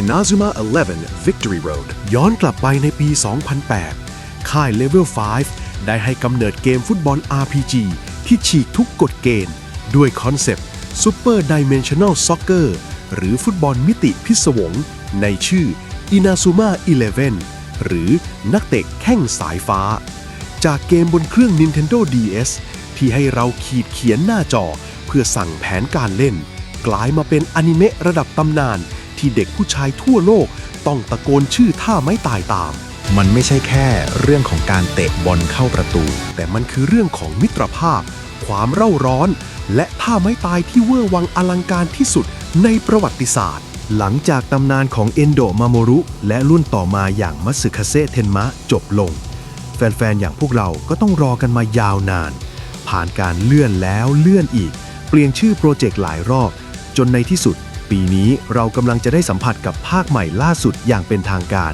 Inazuma 11 Victory Road ย้อนกลับไปในปี 2008 ค่าย Level 5 ได้ให้กำเนิดเกมฟุตบอล RPG ที่ฉีกทุกกฎเกณฑ์ ด้วยคอนเซปต์ Super Dimensional Soccer หรือฟุตบอลมิติพิศวง ในชื่อ Inazuma 11 หรือนักเตะแข้งสายฟ้า จากเกมบนเครื่อง Nintendo DS ที่ให้เราขีดเขียนหน้าจอ เพื่อสั่งแผนการเล่น กลายมาเป็นอนิเมะระดับตำนาน ที่เด็กผู้ชายทั่วโลก ต้องตะโกนชื่อท่าไม้ตายตาม มันไม่ใช่แค่เรื่องของการเตะบอลเข้าประตู แต่มันคือเรื่องของมิตรภาพ ความเร่าร้อน และท่าไม้ตายที่เวอร์วังอลังการที่สุดในประวัติศาสตร์ หลังจากตำนานของเอนโดมาโมรุ และรุ่นต่อมาอย่างมัสึคาเซเทนมะจบลง แฟนๆ อย่างพวกเราก็ต้องรอกันมายาวนาน ผ่านการเลื่อนแล้วเลื่อนอีก เปลี่ยนชื่อโปรเจกต์หลายรอบ จนในที่สุด ปีนี้เรากำลังจะได้สัมผัสกับภาคใหม่ล่าสุดอย่างเป็นทางการ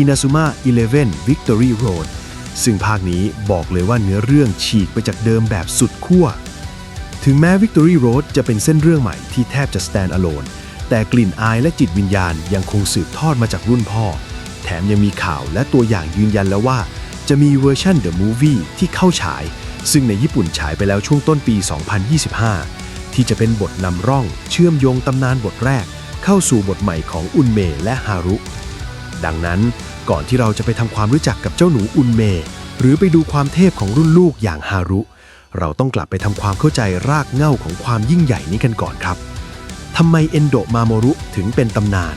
Inazuma 11 Victory Road ซึ่งภาคนี้บอกเลยว่าเนื้อเรื่องฉีกไปจากเดิมแบบสุดขั้ว ถึงแม้ Victory Road จะเป็นเส้นเรื่องใหม่ที่แทบจะ stand alone แต่กลิ่นอายและจิตวิญญาณยังคงสืบทอดมาจากรุ่นพ่อ แถมยังมีข่าวและตัวอย่างยืนยันแล้วว่า จะมีเวอร์ชัน The Movie ที่เข้าฉาย ซึ่งในญี่ปุ่นฉายไปแล้วช่วงต้นปี 2025 ที่จะเป็นบทนำร่องเชื่อมโยงตำนานบทแรก เข้าสู่บทใหม่ของอุนเมและฮารุ ดังนั้นก่อนที่เราจะไปทำความรู้จักกับเจ้าหนูอุนเม หรือไปดูความเทพของรุ่นลูกอย่างฮารุ เราต้องกลับไปทำความเข้าใจรากเหง้าของความยิ่งใหญ่นี้กันก่อนครับทำไมเอนโดมาโมรุถึงเป็นตำนาน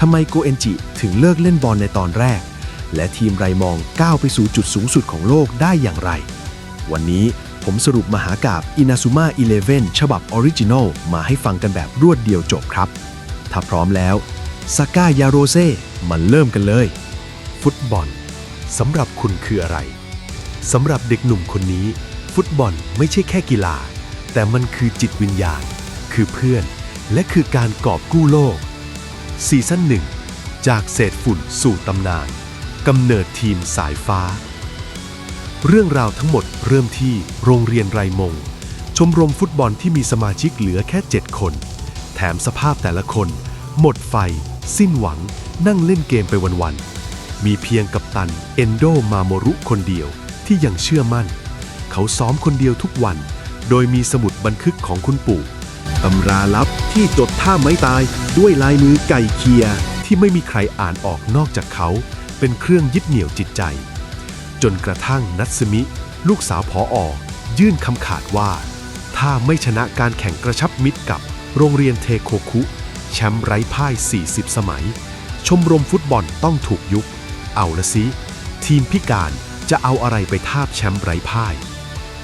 ทำไมโกเอนจิถึงเลิกเล่นบอลในตอนแรก และทีมไรมองก้าวไปสู่จุดสูงสุดของโลกได้อย่างไร วันนี้ ผมสรุปมหากาบ Inazuma 11 ฉบับออริจินอลมาให้ฟังกันแบบรวดเดียวจบครับ ถ้าพร้อมแล้วซาก้ายาโรเซ่มันเริ่มกันเลย ฟุตบอลสำหรับคุณคืออะไรสำหรับเด็กหนุ่มคนนี้ ฟุตบอลไม่ใช่แค่กีฬา แต่มันคือจิตวิญญาณ คือเพื่อน และคือการกอบกู้โลก ซีซั่นหนึ่งจากเศษฝุ่นสู่ตำนานกำเนิดทีมสายฟ้า เรื่องราวทั้งหมดเริ่มที่โรงเรียนไรมง ชมรมฟุตบอลที่มีสมาชิกเหลือแค่ 7 คน แถมสภาพแต่ละคน หมดไฟ สิ้นหวัง นั่งเล่นเกมไปวันๆ มีเพียงกัปตันเอนโดมาโมรุคนเดียวที่ยังเชื่อมั่น เขาซ้อมคนเดียวทุกวัน โดยมีสมุดบันทึกของคุณปู่ตำราลับที่จดท่าไม้ตายด้วยลายมือไก่เคียที่ไม่มีใครอ่านออกนอกจากเขา เป็นเครื่องยึดเหนี่ยวจิตใจ จนกระทั่งนัตสึมิ ลูกสาวพออยื่นคำขาดว่า ถ้าไม่ชนะการแข่งกระชับมิตรกับโรงเรียนเทโคคุ แชมป์ไร้พ่าย 40 สมัย ชมรมฟุตบอลต้องถูกยุบเอาละสิ ทีมพิการจะเอาอะไรไปทาบแชมป์ไร้พ่าย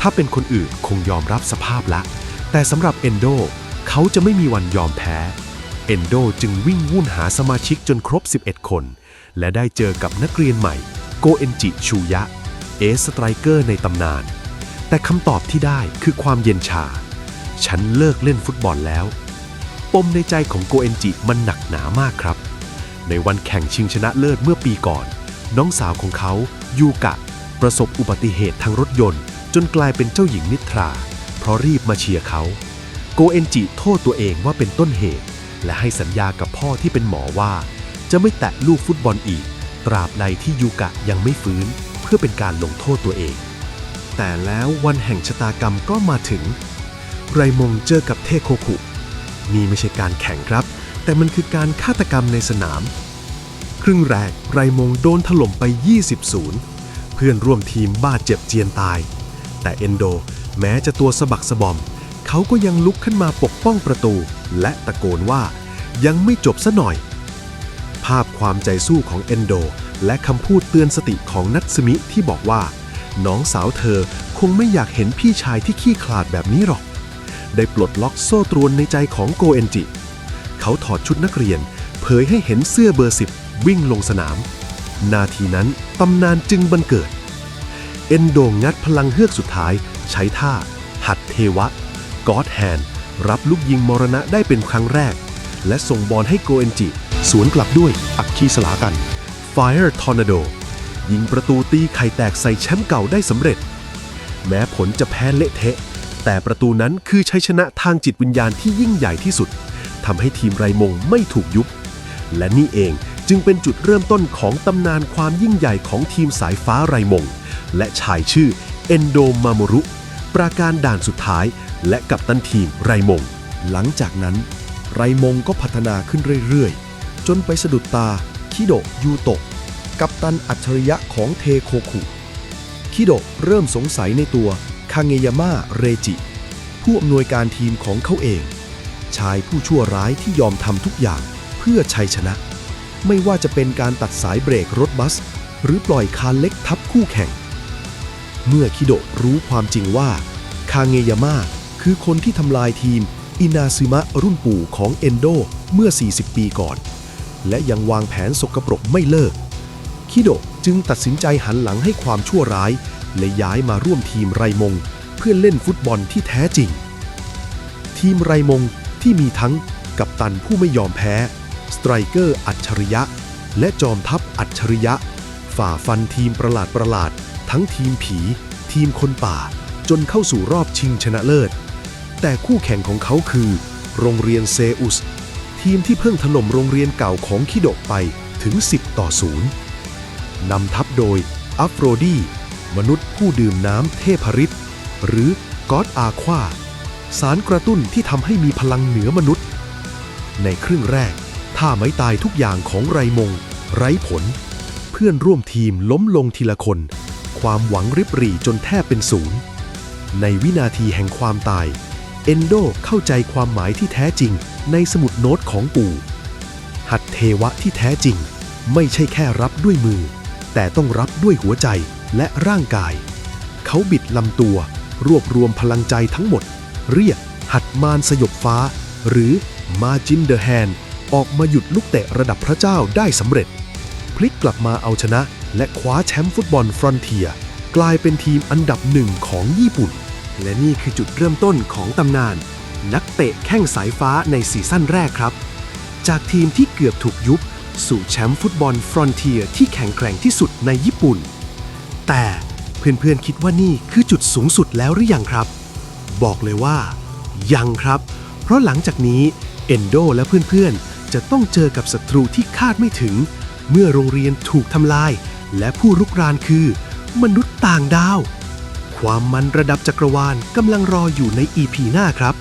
ถ้าเป็นคนอื่นคงยอมรับสภาพละ แต่สำหรับเอนโดเขาจะไม่มีวันยอมแพ้ เอนโดจึงวิ่งวุ่นหาสมาชิกจนครบ 11 คน และได้เจอกับนักเรียนใหม่ โกเอนจิชูยะ เอสสไตรเกอร์ในตำนาน แต่คำตอบที่ได้คือความเย็นชา ฉันเลิกเล่นฟุตบอลแล้ว ปมในใจของโกเอนจิมันหนักหนามากครับ ในวันแข่งชิงชนะเลิศเมื่อปีก่อน น้องสาวของเขายูกะ ประสบอุบัติเหตุทางรถยนต์ จนกลายเป็นเจ้าหญิงนิทรา เพราะรีบมาเชียร์เขา โกเอนจิโทษตัวเองว่าเป็นต้นเหตุ และให้สัญญากับพ่อที่เป็นหมอว่า จะไม่แตะลูกฟุตบอลอีก ตราบใดที่ยูกะยังไม่ฟื้น เพื่อเป็นการลงโทษตัวเอง แต่แล้ววันแห่งชะตากรรมก็มาถึง ไรมงเจอกับเทโคคุ นี่ไม่ใช่การแข่งครับ แต่มันคือการฆาตกรรมในสนาม ครึ่งแรกไรมงโดนถล่มไป 20ศูนย์เพื่อนร่วมทีมบาดเจ็บเจียนตาย แต่เอนโดแม้จะตัวสะบักสะบอม เขาก็ยังลุกขึ้นมาปกป้องประตู และตะโกนว่ายังไม่จบซะหน่อย ภาพความใจสู้ของเอนโด และคำพูดเตือนสติของนัตสึมิที่บอกว่า น้องสาวเธอคงไม่อยากเห็นพี่ชายที่ขี้ขลาดแบบนี้หรอก ได้ปลดล็อกโซ่ตรวนในใจของโกเอนจิ เขาถอดชุดนักเรียน เผยให้เห็นเสื้อเบอร์สิบวิ่งลงสนาม นาทีนั้นตำนานจึงบันเกิด เอนโดงัดพลังเฮือกสุดท้าย ใช้ท่า หัดเทวะกอดแฮนรับลูกยิงมรณะได้เป็นครั้งแรก และส่งบอลให้โกเอนจิ สวนกลับด้วยอักคีสลากัน Fire Tornado ยิงประตูตีไข่แตกใส่แชมป์เก่าได้สำเร็จ แม้ผลจะแพ้เละเทะ แต่ประตูนั้นคือชัยชนะทางจิตวิญญาณที่ยิ่งใหญ่ที่สุดทำให้ทีมไรมงไม่ถูกยุบ และนี่เองจึงเป็นจุดเริ่มต้นของตำนานความยิ่งใหญ่ของทีมสายฟ้าไรมง และชายชื่อเอนโดมามรุ ปราการด่านสุดท้าย และกัปตันทีมไรมง หลังจากนั้น ไรมงก็พัฒนาขึ้นเรื่อยๆ จนไปสะดุดตาคิโดะยูโตะกัปตันอัจฉริยะของเทโคคุคิโดะเริ่มสงสัยในตัวคางเงยาม่าเรจิ ผู้อำนวยการทีมของเขาเอง ชายผู้ชั่วร้ายที่ยอมทำทุกอย่างเพื่อชัยชนะ ไม่ว่าจะเป็นการตัดสายเบรกรถบัส หรือปล่อยคานเล็กทับคู่แข่ง เมื่อคิโดะรู้ความจริงว่าคางเงยาม่าคือคนที่ทำลายทีมอินาซึมะรุ่นปู่ของเอนโดเมื่อ 40 ปีก่อน และยังวางแผนสกปรกไม่เลิก คิโดจึงตัดสินใจหันหลังให้ความชั่วร้าย และย้ายมาร่วมทีมไรมง เพื่อเล่นฟุตบอลที่แท้จริง ทีมไรมงที่มีทั้งกัปตันผู้ไม่ยอมแพ้ สไตรเกอร์อัจฉริยะ และจอมทัพอัจฉริยะ ฝ่าฟันทีมประหลาดประหลาด ทั้งทีมผี ทีมคนป่า จนเข้าสู่รอบชิงชนะเลิศ แต่คู่แข่งของเขาคือ โรงเรียนเซอุส ทีมที่เพิ่งถล่มโรงเรียนเก่าของคิโดะไปถึง 10 ต่อ 0 นำทัพโดยอัฟโรดีมนุษย์ผู้ดื่มน้ำเทพฤทธิ์หรือกอดอาควาสารกระตุ้นที่ทำให้มีพลังเหนือมนุษย์ ในครึ่งแรก ท่าไม้ตายทุกอย่างของไรมง ไร้ผล เพื่อนร่วมทีมล้มลงทีละคน ความหวังริบหรี่จนแทบเป็นศูนย์ ในวินาทีแห่งความตาย เอนโดเข้าใจความหมายที่แท้จริงในสมุดโน้ตของปู่ หัดเทวะที่แท้จริง ไม่ใช่แค่รับด้วยมือ แต่ต้องรับด้วยหัวใจและร่างกาย เขาบิดลำตัว รวบรวมพลังใจทั้งหมด เรียกหัดมารสยบฟ้า หรือมาจินเดอะแฮนออกมาหยุดลูกเตะระดับพระเจ้าได้สำเร็จ พลิกกลับมาเอาชนะ และคว้าแชมป์ฟุตบอลฟรอนเทีย กลายเป็นทีมอันดับหนึ่งของญี่ปุ่น และนี่คือจุดเริ่มต้นของตำนาน นักเตะแข้งสายฟ้าในซีซั่นแรกครับ จากทีมที่เกือบถูกยุบ สู่แชมป์ฟุตบอลฟรอนเทียที่แข็งแกร่งที่สุดในญี่ปุ่น แต่เพื่อนๆคิดว่านี่คือจุดสูงสุดแล้วหรือยังครับ บอกเลยว่า ยังครับ เพราะหลังจากนี้เอนโดและเพื่อนๆ จะต้องเจอกับศัตรูที่คาดไม่ถึง เมื่อโรงเรียนถูกทำลาย และผู้รุกรานคือ มนุษย์ต่างดาว ความมันระดับจักรวาลกำลังรออยู่ใน EP หน้าครับ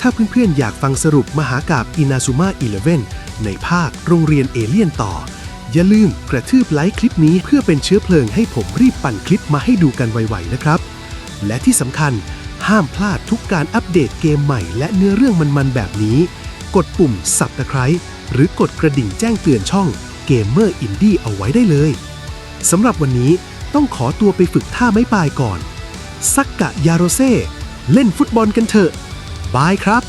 ถ้าเพื่อนๆ อยากฟังสรุปมหากาบอินาซูมา11 ในภาคโรงเรียนเอเลี่ยนต่อ อย่าลืมกระทืบไลค์คลิปนี้เพื่อเป็นเชื้อเพลิงให้ผมรีบปั่นคลิปมาให้ดูกันไวๆนะครับ และที่สำคัญห้ามพลาดทุกการอัปเดตเกมใหม่และเนื้อเรื่องมันๆ แบบนี้ กดปุ่ม Subscribe หรือกดกระดิ่งแจ้งเตือนช่อง Gamer Indie เอาไว้ได้เลยสำหรับวันนี้ต้องขอตัวไปฝึกท่าไม้ปลายก่อน ซักกะยาโรเซ่ เล่นฟุตบอลกันเถอะ บายครับ